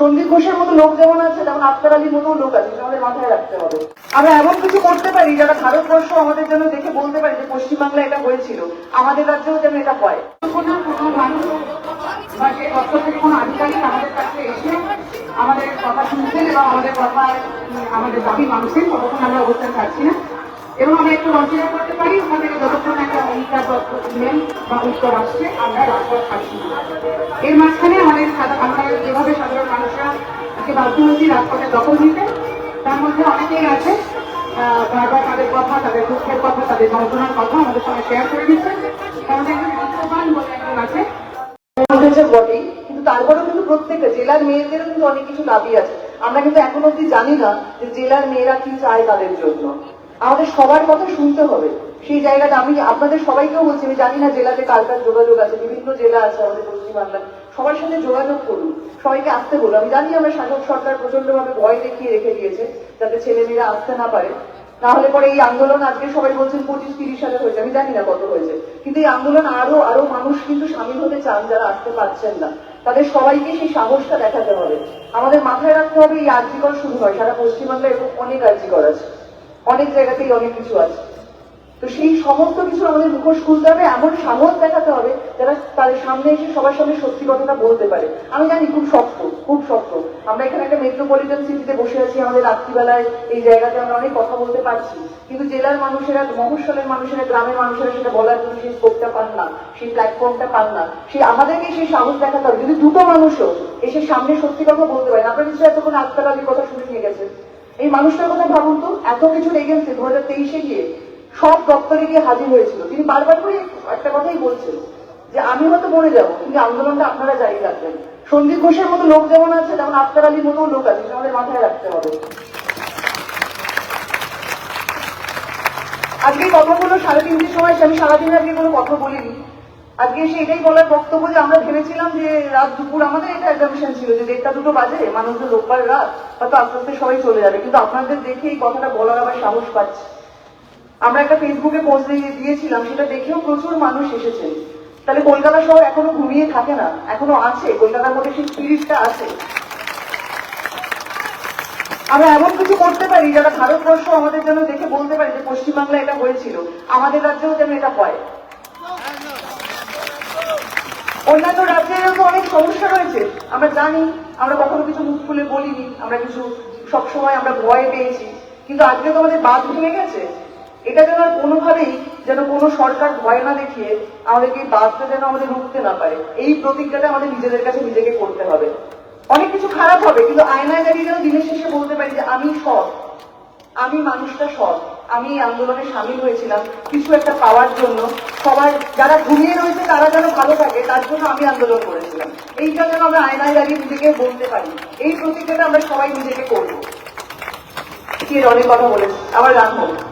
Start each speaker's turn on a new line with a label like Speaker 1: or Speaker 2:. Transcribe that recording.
Speaker 1: সন্দীপ ঘোষের মতো লোক যেমন আছে, তেমন আফতার আলীর মতো লোক আছে সেটা আমাদের মাথায় রাখতে হবে। আমরা এমন কিছু করতে পারি যারা ভারতবর্ষ আমাদের জন্য দেখে বলতে পারি যে পশ্চিমবাংলা এটা হয়েছিল। আমাদের রাজ্যেও যেন এটা হয়।
Speaker 2: আমাদের কাছে এসে আমাদের কথা শুনছেন এবং আমাদের কথা আমাদের দাবি মানুষের ততক্ষণ আমরা অবস্থান ছাড়ছি না। এবং আমরা একটু কনসিডার করতে পারি। থেকে যতক্ষণ একটা অঙ্গীকার ইমেল বা উত্তর আসছে, আমরা ছাড়ছি। না এর মাঝখানে আমাদের আমরা যেভাবে সাধারণ মানুষরা বাধ্য হয়েছি রাজপথে দখল নিতে তার মধ্যে অনেকেই আছে বারবার তাদের কথা, তাদের দুঃখের কথা, তাদের যন্ত্রণার কথা আমাদের সঙ্গে শেয়ার করে দিচ্ছে কারণ একজন বিত্তবান বলে একজন আছে।
Speaker 1: বটেই কিন্তু তারপরেও কিন্তু প্রত্যেকটা জেলার মেয়েদেরও কিন্তু অনেক কিছু দাবি আছে। আমরা কিন্তু এখন অব্দি জানি না যে জেলার মেয়েরা কি চায় তাদের জন্য। আমাদের সবার কথা শুনতে হবে। সেই জায়গাটা আমি আপনাদের সবাইকেও বলছি, আমি জানি না জেলাতে কার কার যোগাযোগ আছে, বিভিন্ন জেলা আছে আমাদের পশ্চিমবাংলায় সবার সাথে যোগাযোগ করুন, সবাইকে আসতে বলুন। আমি জানি আমরা শাসক সরকার প্রচন্ডভাবে ভয় দেখিয়ে রেখে দিয়েছে, যাতে ছেলেমেয়েরা আসতে না পারে। না হলে পরে এই আন্দোলন আজকে সবাই বলছেন পঁচিশ তিরিশ সালে হয়েছে, আমি জানি না কত হয়েছে। কিন্তু এই আন্দোলন আরও আরও মানুষ কিন্তু সামিল হতে চান যারা আসতে পারছেন না। তাদের সবাইকে সেই সাহসটা দেখাতে হবে। আমাদের মাথায় রাখতে হবে এই আর্জিকর শুরু হয়, সারা পশ্চিমবাংলায় এরকম অনেক আর্জিকর আছে। অনেক জায়গাতেই অনেক কিছু আছে। তো সেই সমস্ত কিছু আমাদের মুখোশ খুলতে হবে, এমন সাহস দেখাতে হবে যারা তাদের সামনে এসে সবার সামনে সত্যি কথাটা বলতে পারে। আমি জানি খুব শক্ত খুব শক্ত। আমরা এখানে একটা মেট্রোপলিটন সিটিতে বসে আছি, আমাদের রাত্রিবেলায় এই জায়গাতে আমরা অনেক কথা বলতে পারছি। কিন্তু জেলার মানুষেরা, মফস্বলের মানুষেরা, গ্রামের মানুষেরা সেটা বলার জন্য সেই স্কোপটা পান না, সেই প্ল্যাটফর্মটা পান না। সেই আমাদেরকে সেই সাহস দেখাতে হবে। যদি দুটো মানুষও এসে সামনে সত্যি কথা বলতে পারেন আপনারা নিশ্চয়ই এতক্ষণ আজকাল কথা শুনে নিয়ে গেছেন। এই মানুষটার কথা ভাবুন তো, এত কিছু এগেন্সে দু হাজার তেইশে গিয়ে, সব দপ্তরে গিয়ে হাজির হয়েছিল। তিনি বারবার করে একটা কথাই বলছেন যে, আমি হয়তো মরে যাব, কিন্তু আন্দোলনটা আপনারা জারি রাখবেন। সন্দীপ ঘোষের মতো লোক যেমন আছে, তেমন আফতার আলীর মতো লোক আছে আমাদের মাথায় রাখতে হবে। আজকে কথাগুলো সাড়ে তিনটের সময় আমি সারাদিন আজকে কোনো কথা বলিনি। আজকে এসে এটাই বলার বক্তব্য যে আমরা ভেবেছিলাম যে রাত দুপুর আমাদের এটা অ্যাজামশন ছিল, যে দেড়টা দুটো বাজে, মানুষজন রোববার রাত, হয়তো আস্তে আস্তে সবাই চলে যাবে। কিন্তু আপনাদের দেখে এই কথাটা বলার আবার সাহস পাচ্ছি। আমরা একটা ফেসবুকে পোস্ট দিয়ে দিয়েছিলাম, সেটা দেখেও প্রচুর মানুষ এসেছেন। তাহলে কলকাতা শহর এখনও ঘুমিয়ে থাকে না? এখনও আছে? কলকাতার মধ্যে সেই স্পিরিটটা আছে? আমরা এমন কিছু করতে পারি যারা ভারতবর্ষ আমাদের জন্য দেখে বলতে পারি যে পশ্চিমবাংলা এটা হয়েছিল। আমাদের রাজ্যেও যেন এটা হয় অন্যান্য রাজ্যেরও তো অনেক সমস্যা রয়েছে, আমরা জানি, আমরা কখনো কিছু মুখ খুলে বলিনি, আমরা কিছু সবসময় আমরা ভয় পেয়েছি, কিন্তু আজকে তো আমাদের বাদ ভেঙে গেছে। এটা যেন আর কোনোভাবেই যেন কোনো সরকার ভয় না দেখিয়ে আমাদেরকে বাদটা যেন আমাদের রুখতে না পারে। এই প্রতিজ্ঞাটা আমাদের নিজেদের কাছে নিজেকে করতে হবে। অনেক কিছু খারাপ হবে, কিন্তু আয়নায় দাঁড়িয়ে যেন দিনের শেষে বলতে পারি যে আমি সৎ, আমি মানুষটা সৎ, আমি এই আন্দোলনে সামিল হয়েছিলাম, কিছু একটা পাওয়ার জন্য। সবার, যারা ঘুমিয়ে রয়েছে, তারা যেন ভালো থাকে তার জন্য আমি আন্দোলন করেছিলাম। এইটা যেন আমরা আয়নায় দাঁড়িয়ে নিজেকে বলতে পারি। এই প্রতিজ্ঞাটা আমরা সবাই নিজেকে করব। অনেক কথা বলেছি? আবার হোক